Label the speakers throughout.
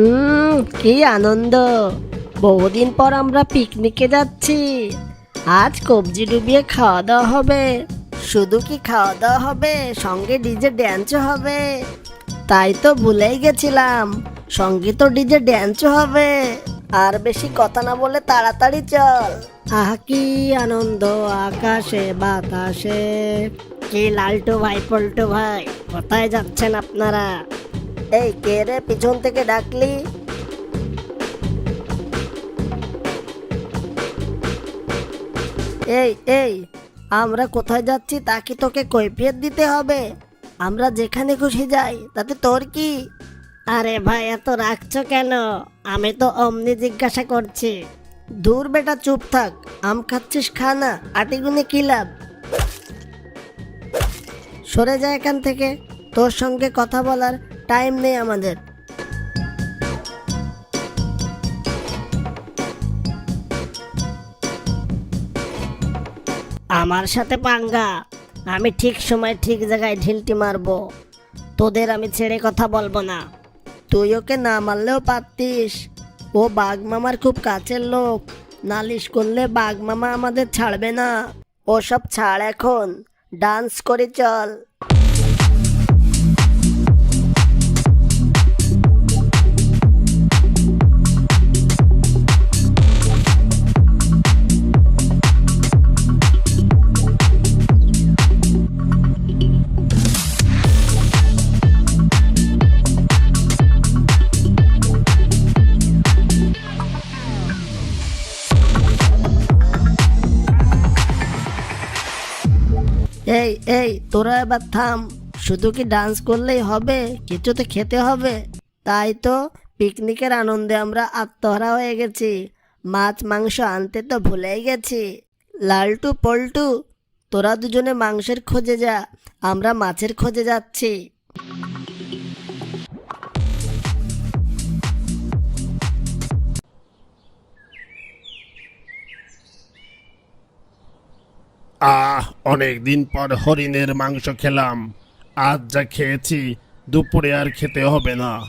Speaker 1: হুম কি আনন্দ। বহুদিন পর আমরা পিকনিকে যাচ্ছি। আজ কবজি ডুবিয়ে খাওয়া দাওয়া হবে। শুধু কি খাওয়া দাওয়া হবে, সঙ্গে ডিজে ড্যান্সও হবে। তাই তো ভুলেই গেছিলাম, সঙ্গে তো ডিজে ড্যান্সও হবে। আর বেশি কথা না বলে তাড়াতাড়ি চল। আহ, কি আনন্দ, আকাশে, বাতাসে। কি লালটু ভাই, পল্টু ভাই, কোথায় যাচ্ছেন আপনারা? এই, কে রে পিছন থেকে ডাকলি? এই এই, আমরা কোথায় যাচ্ছি তা কি তোকে কৈফিয়ত দিতে হবে? আমরা যেখানে খুশি যাই, তাতে তোর কি? আরে ভাই, এত রাখছো কেন? আমি তো অমনি জিজ্ঞাসা করছি। দূর বেটা, চুপ থাক। আম খাচ্ছিস খানা আটিগুনে কি লাভ? সরে যায় এখান থেকে। তোর সঙ্গে কথা বলার টাইম নেই আমাদের। আমার সাথে পাঙ্গা, আমি ঠিক সময় ঠিক জায়গায় ঢিলটি মারবো। তোদের আমি ছেড়ে কথা বলব না। তুই ওকে না মারলেও পারতিস। ও বাঘ মামার খুব কাছের লোক। নালিশ করলে বাঘ মামা আমাদের ছাড়বে না। ওসব ছাড় এখন। ডান্স করে চল। এই এই, তোরা এবার থাম। শুধু কি ডান্স করলেই হবে? কিছু তো খেতে হবে। তাই তো পিকনিকের আনন্দে আমরা আত্মহারা হয়ে গেছি। মাছ, মাংস আনতে তো ভুলেই গেছি। লালটু, পল্টু, তোরা দুজনে মাংসের খোঁজে যা, আমরা মাছের খোঁজে যাচ্ছি।
Speaker 2: আহ অনেক দিন পর হরিণের মাংস খেলাম। আজ যা খেয়েছি, দুপুরে আর খেতে হবে না।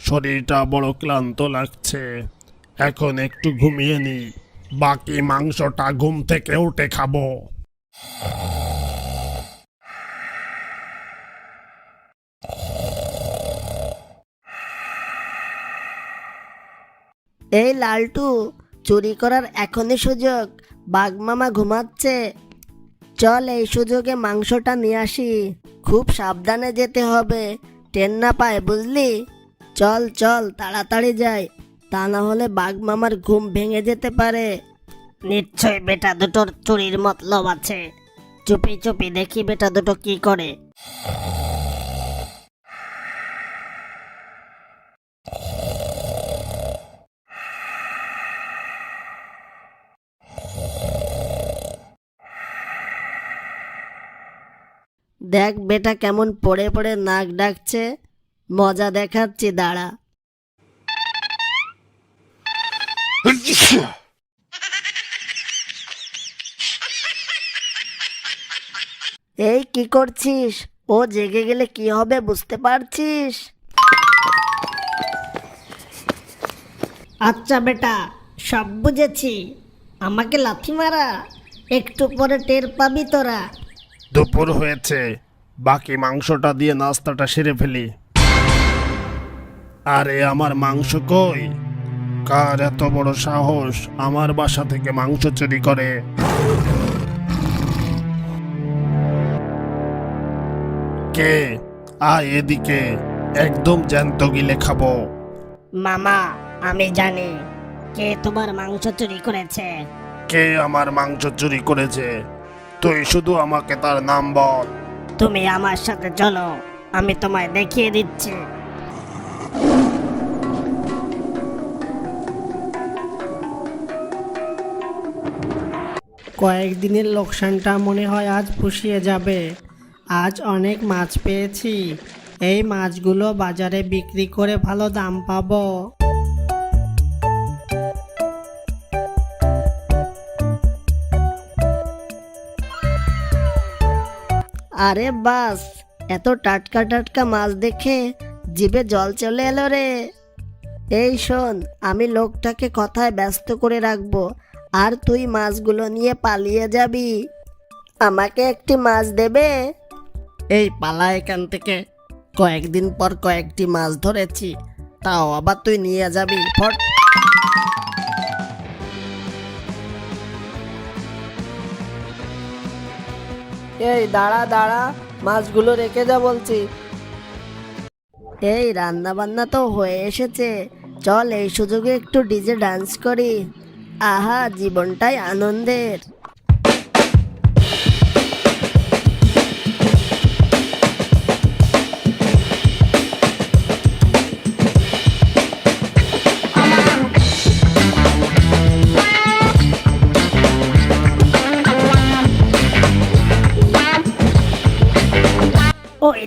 Speaker 2: শরীরটা বড় ক্লান্ত লাগছে। এখন একটু ঘুমিয়ে নি। বাকি মাংসটা ঘুম থেকে উঠে খাব।
Speaker 1: এই লালটু, চুরি করার এখনই সুযোগ। বাঘমামা ঘুমাচ্ছে। চল এই সুযোগে মাংসটা নিয়ে আসি। খুব সাবধানে যেতে হবে। ট্রেন না পায়, বুঝলি? চল চল, তাড়াতাড়ি যাই। তা না হলে বাঘমামার ঘুম ভেঙে যেতে পারে। নিশ্চয় বেটা দুটোর চুরির মতলব আছে। চুপি চুপি দেখি বেটা দুটো কি করে। দেখ বেটা কেমন পড়ে পড়ে নাক ডাকছে। মজা দেখাচ্ছি, দাঁড়া। এই কি করছিস? ও জেগে গেলে কি হবে বুঝতে পারছিস? আচ্ছা বেটা, সব বুঝেছি। আমাকে লাথি মারা। একটু পরে টের পাবি তোরা।
Speaker 2: দুপুর হয়েছে। বাকি মাংসটা দিয়ে নাস্তাটা সেরে ফেলি। আরে আমার মাংস কই? কার এত বড় সাহস আমার বাসা থেকে মাংস চুরি করে? কে? আয় এদিকে একদম জ্যান্ত গিলে খাব।
Speaker 1: মামা আমি জানি। কে তোমার মাংস চুরি করেছে?
Speaker 2: কে আমার মাংস চুরি করেছে? তুই শুধু আমাকে তার নাম বল।
Speaker 1: তুমি আমার সাথে চলো, আমি তোমায় দেখিয়ে দিচ্ছি। কয়েকদিনের লোকসানটা মনে হয় আজ পুষিয়ে যাবে। আজ অনেক মাছ পেয়েছি। এই মাছগুলো বাজারে বিক্রি করে ভালো দাম পাবো। আরে বাস, এত টাটকা টাটকা মাছ দেখে জিভে জল চলে এলো রে। এই শোন, আমি লোকটাকে কথায় ব্যস্ত করে রাখব, আর তুই মাছগুলো নিয়ে পালিয়ে যাবি। আমাকে একটি মাছ দেবে? এই পালা এখান থেকে। কয়েকদিন পর কয়েকটি মাছ ধরেছি, তাও আবার তুই নিয়ে যাবি, ফট। এই দাঁড়া দাঁড়া, মাছগুলো রেখে যা বলছি। এই রান্না বান্না তো হয়ে এসেছে। চল এই সুযোগে একটু ডিজে ডান্স করি। আহা, জীবনটাই আনন্দের।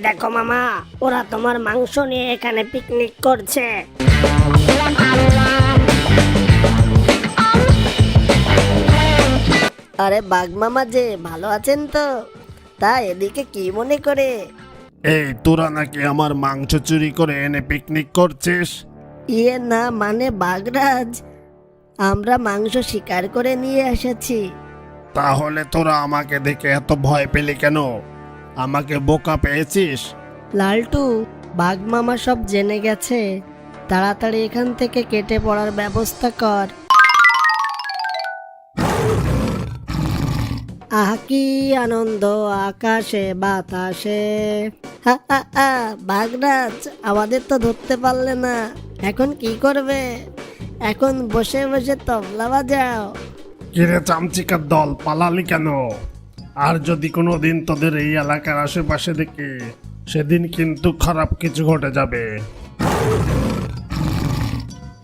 Speaker 1: দেখো মামা ওরা তোমার মাংস নিয়ে এখানে পিকনিক করছে। আরে বাঘ মামা যে ভালো আছেন তো? তা এদিকে কি মনে করে?
Speaker 2: এই তোরা নাকি আমার মাংস চুরি করে এনে পিকনিক করছিস?
Speaker 1: ইয়ে না মানে বাগরাজ আমরা মাংস শিকার করে নিয়ে এসেছি।
Speaker 2: তাহলে তোরা আমাকে দেখে এত ভয় পেলি কেন? আমাকে বোকা পেয়েছিস?
Speaker 1: লালটু বাঘ মামা সব জেনে গেছে। তাড়াতাড়ি এখান থেকে কেটে পড়ার ব্যবস্থা কর। আহ কি আনন্দ আকাশে বাতাসে। হা, হা, হা, বাঘরাজ আমাদের তো ধরতে পারলে না। এখন কি করবে? এখন বসে বসে তবলা বাজাও।
Speaker 2: কিরে চামচিকার দল পালালি কেন? আর যদি কোনো দিন তোদের এই এলাকার আশেপাশে দেখি সেদিন কিন্তু খারাপ কিছু ঘটে যাবে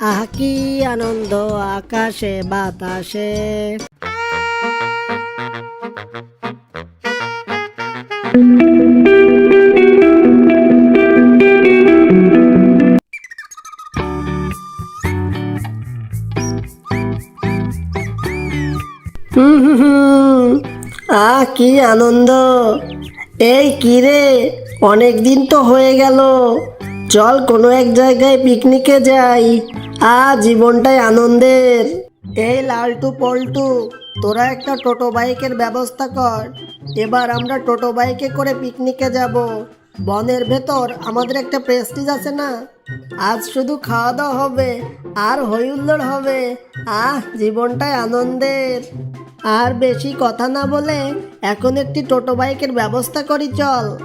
Speaker 1: আহ কি আনন্দ আকাশে বাতাসে হুম হুম হুম। আহ কি আনন্দ। এই কি রে? অনেক দিন তো হয়ে গেল। চল কোনো এক জায়গায় পিকনিকে যাই। আ, জীবনটাই আনন্দের। এই লালটু পল্টু, তোরা একটা টোটো বাইকের ব্যবস্থা কর। এবার আমরা টোটো বাইকে করে পিকনিকে যাব। বনের ভেতর আমাদের একটা প্রেস্টিজ আছে না। আজ শুধু খাওয়া দাওয়া হবে, আর হইহুল্লোড় হবে। আহ, জীবনটাই আনন্দের। আর বেশি কথা না বলে এখন একটি টোটো বাইকের ব্যবস্থা করি, চল।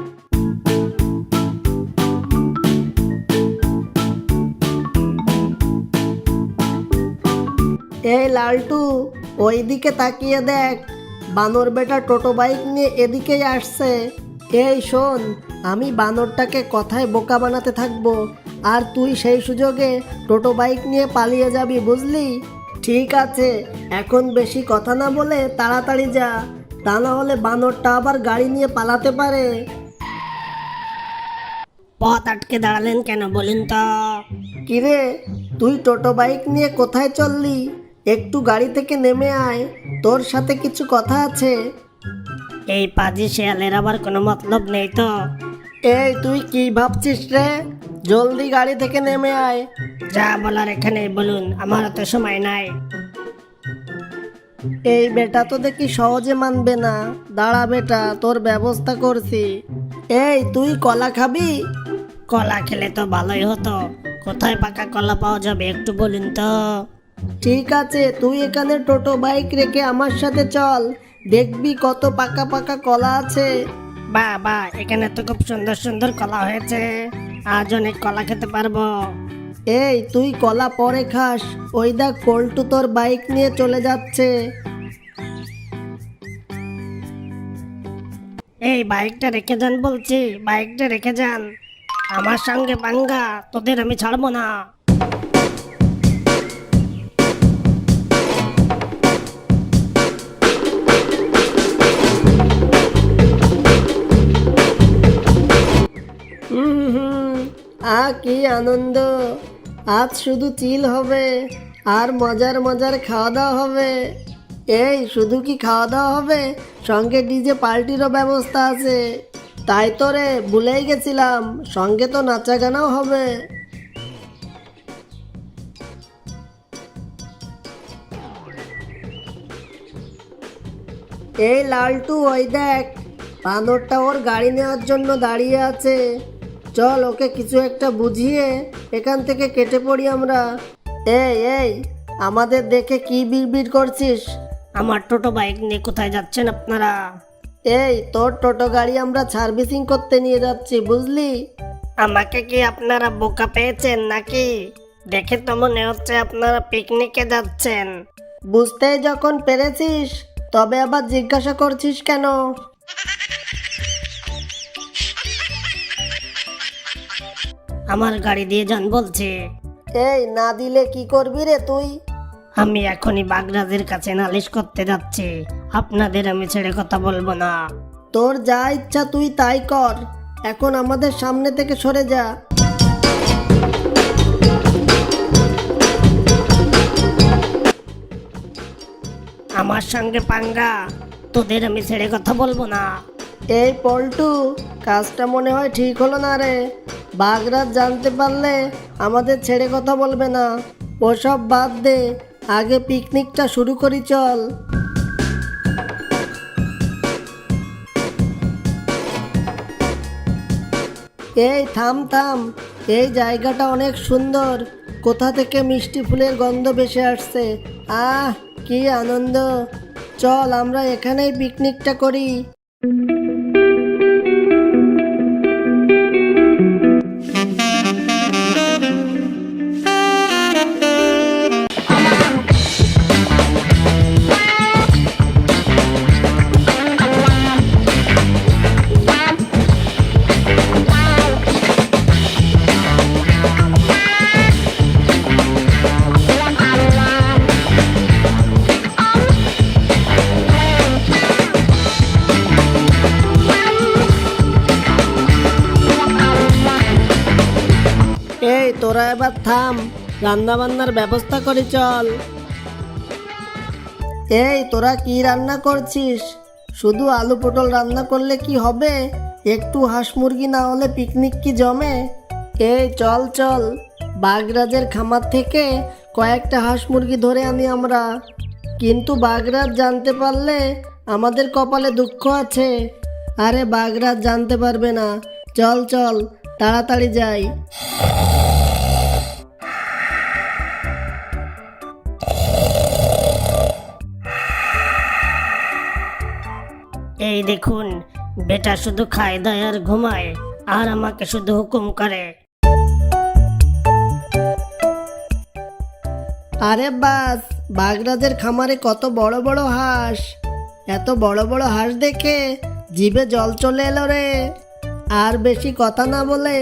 Speaker 1: এই লালটু, ওইদিকে তাকিয়ে দেখ। বানর বেটা টোটো বাইক নিয়ে এদিকেই আসছে। এই শোন আমি বানরটাকে কথায় বোকা বানাতে থাকব আর তুই সেই সুযোগে টোটো বাইক নিয়ে পালিয়ে যাবি বুঝলি? ঠিক আছে এখন বেশি কথা না বলে তাড়াতাড়ি যা তা না হলে বানরটা আবার গাড়ি নিয়ে পালাতে পারে। পথ আটকে দাঁড়ালেন কেন বলুন তো? কিরে তুই টোটো বাইক নিয়ে কোথায় চললি? একটু গাড়ি থেকে নেমে আয় তোর সাথে কিছু কথা আছে। এই পাজি শেয়ালের আবার কোনো মতলব নেই তো। এই তুই কি ভাবছিস রে? জলদি গাড়ি থেকে নেমে আয়। যা বলার এখানে বলুন আমার তো সময় নাই। এই বেটা তো দেখি সহজে মানবে না। দাঁড়া বেটা তোর ব্যবস্থা করছি। এই তুই কলা খাবি? কলা খেলে তো ভালোই হতো। কোথায় পাকা কলা পাওয়া যাবে একটু বলুন তো। ঠিক আছে তুই এখানে টোটো বাইক রেখে আমার সাথে চল। দেখবি কত পাকা পাকা কলা আছে। বা বা এখানে তো খুব সুন্দর সুন্দর কলা হয়েছে। আজ অনেক কলা খেতে পারব। এই তুই কলা পরে খাস। ওই দেখ পল্টু তোর বাইক নিয়ে চলে যাচ্ছে। এই বাইকটা রেখে যান বলছি বাইকটা রেখে যান। আমার সঙ্গে বাঙ্গা তোদের আমি ছাড়বো না। আ কি আনন্দ? আজ শুধু চিল হবে, আর মজার মজার খাওয়া দাওয়া হবে। এই, শুধু কি খাওয়া দাওয়া হবে? সঙ্গে ডিজে পার্টিরও ব্যবস্থা আছে। তাই তো রে, ভুলেই গেছিলাম, সঙ্গে তো নাচা গানাও হবে। এই লালটু, ওই দেখ, বানরটা ওর গাড়ি নেওয়ার জন্য দাঁড়িয়ে আছে। চল ওকে কিছু একটা বুঝিয়ে এখান থেকে কেটে পড়ি আমরা। এই এই আমাদের দেখে কি বিড়বিড় করছিস?
Speaker 3: আমার টোটো বাইক নিয়ে কোথায় যাচ্ছেন আপনারা?
Speaker 1: এই তোর টোটো গাড়ি আমরা সার্ভিসিং করতে নিয়ে যাচ্ছি বুঝলি?
Speaker 3: আমাকে কি আপনারা বোকা পেয়েছেন নাকি? দেখে তো মনে হচ্ছে আপনারা পিকনিকে যাচ্ছেন।
Speaker 1: বুঝতেই যখন পেরেছিস তবে আবার জিজ্ঞাসা করছিস কেন?
Speaker 3: আমার গাড়ি দিয়ে যান বলছে।
Speaker 1: এই না দিলে কি করবি রে তুই?
Speaker 3: আমি এখনই বাগরাজের কাছে নালিশ করতে যাচ্ছি। আপনাদের আমি ছেড়ে কথা বলব না।
Speaker 1: তোর যা ইচ্ছা তুই তাই কর। এখন আমাদের সামনে থেকে সরে যা।
Speaker 3: আমার সঙ্গে পাঙ্গা তোদের আমি ছেড়ে কথা বলব না।
Speaker 1: এই পল্টু কাজটা মনে হয় ঠিক হলো না রে। বাগরাজ জানতে পারলে আমাদের ছেড়ে কথা বলবে না। ওসব বাদ দে, আগে পিকনিকটা শুরু করি, চল। এই থাম থাম, এই জায়গাটা অনেক সুন্দর। কোথা থেকে মিষ্টি ফুলের গন্ধ ভেসে আসছে? আহ, কি আনন্দ। চল, আমরা এখানেই পিকনিকটা করি। তোরা এবার থাম রান্না বান্নার ব্যবস্থা করে চল। এই, তোরা কি রান্না করছিস? শুধু আলু পটল রান্না করলে কি হবে? একটু হাঁস মুরগি না হলে পিকনিক কি জমে? এই, চল চল। বাগরাজের খামার থেকে কয়েকটা হাঁস মুরগি ধরে আনি আমরা। কিন্তু বাগরাজ জানতে পারলে আমাদের কপালে দুঃখ আছে। আরে, বাগরাজ জানতে পারবে না। চল চল, তাড়াতাড়ি যাই।
Speaker 3: এই দেখুন, বেটা শুধু খায় দায় আর ঘুমায়, আর আমাকে শুধু হুকুম করে।
Speaker 1: আরে বাস, বাগরাজের খামারে কত বড় বড় হাঁস। এত বড় বড় হাঁস দেখে জিভে জল চলে এলো রে। আর বেশি কথা না বলে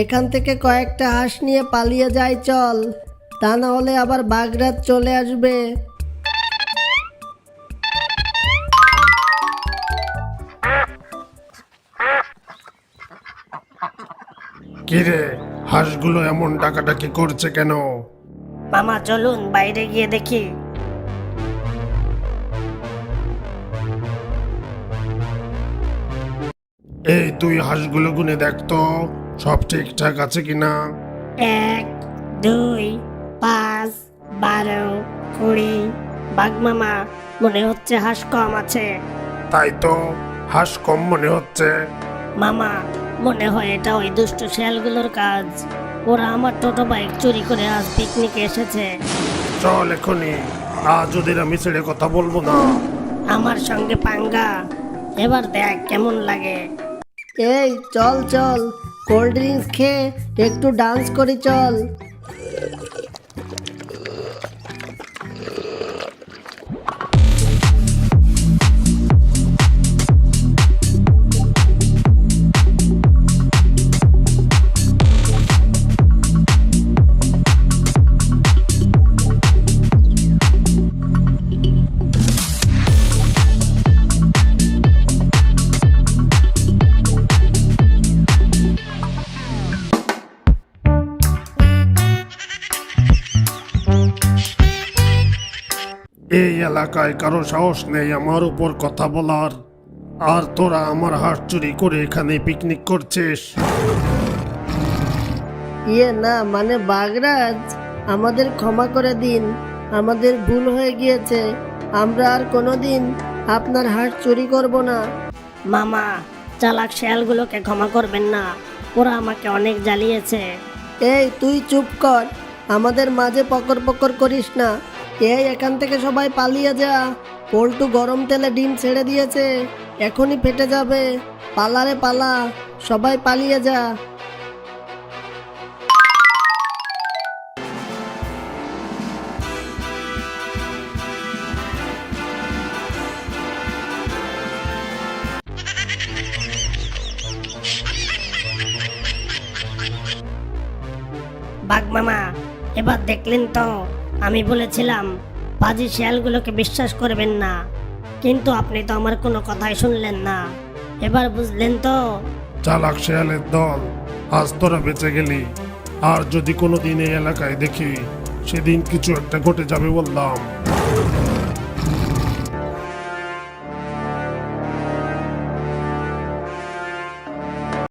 Speaker 1: এখান থেকে কয়েকটা হাঁস নিয়ে পালিয়ে যাই চল। তা না হলে আবার বাগরাজ চলে আসবে।
Speaker 2: কিরে হাঁসগুলো এমন ডাকাডাকি করছে কেন?
Speaker 3: মামা চলুন বাইরে গিয়ে দেখি।
Speaker 2: এই তুই হাঁসগুলো গুনে দেখতো সব ঠিকঠাক আছে কিনা?
Speaker 3: এক দুই পাঁচ বারো কুড়ি। বাঘ মামা মনে হচ্ছে হাঁস কম আছে।
Speaker 2: তাই তো হাঁস কম মনে হচ্ছে।
Speaker 3: মামা মনে হয় এটা ওই দুষ্ট শেয়ালগুলোর কাজ। ওরা আমার টোটো বাইক চুরি করে আজ পিকনিকে এসেছে।
Speaker 2: চল এখনই। আজ ওদের আমি ছেড়ে কথা বলব না।
Speaker 3: আমার সঙ্গে পাঙ্গা। এবার দেখ কেমন লাগে।
Speaker 1: এই চল চল। কোল্ড ড্রিঙ্কস খেয়ে একটু ডান্স করি চল।
Speaker 2: এলাকায় কারও সাহস নেই আমার উপর কথা বলার। আর তোরা আমার হাট চুরি করে এখানে পিকনিক করছিস।
Speaker 1: ইয়ে না মানে বাগরাজ আমাদের ক্ষমা করে দিন। আমাদের ভুল হয়ে গিয়েছে। আমরা আর কোনোদিন আপনার হাট চুরি করব না।
Speaker 3: মামা চালাক শেয়ালগুলোকে ক্ষমা করবেন না। ওরা আমাকে অনেক জ্বালিয়েছে।
Speaker 1: এই তুই চুপ কর। আমাদের মাঝে পকর পকর করিস না। এই এখান থেকে সবাই পালিয়ে যা। পল্টু গরম তেলে ডিম ছেড়ে দিয়েছে। এখনই ফেটে যাবে। পালারে পালা, সবাই পালিয়ে যা।
Speaker 3: বাঘ মামা, এবার দেখলেন তো। আমি বলেছিলাম, বাজি শেয়ালগুলোকে বিশ্বাস করবেন না। কিন্তু আপনি তো আমার কোনো কথাই শুনলেন না। এবার বুঝলেন তো?
Speaker 2: চালাক শেয়ালের দল, আজ তোরা বেঁচে গেলি। আর যদি কোনো দিন এই এলাকায় দেখি, সেদিন কিছু একটা ঘটে যাবে বললাম।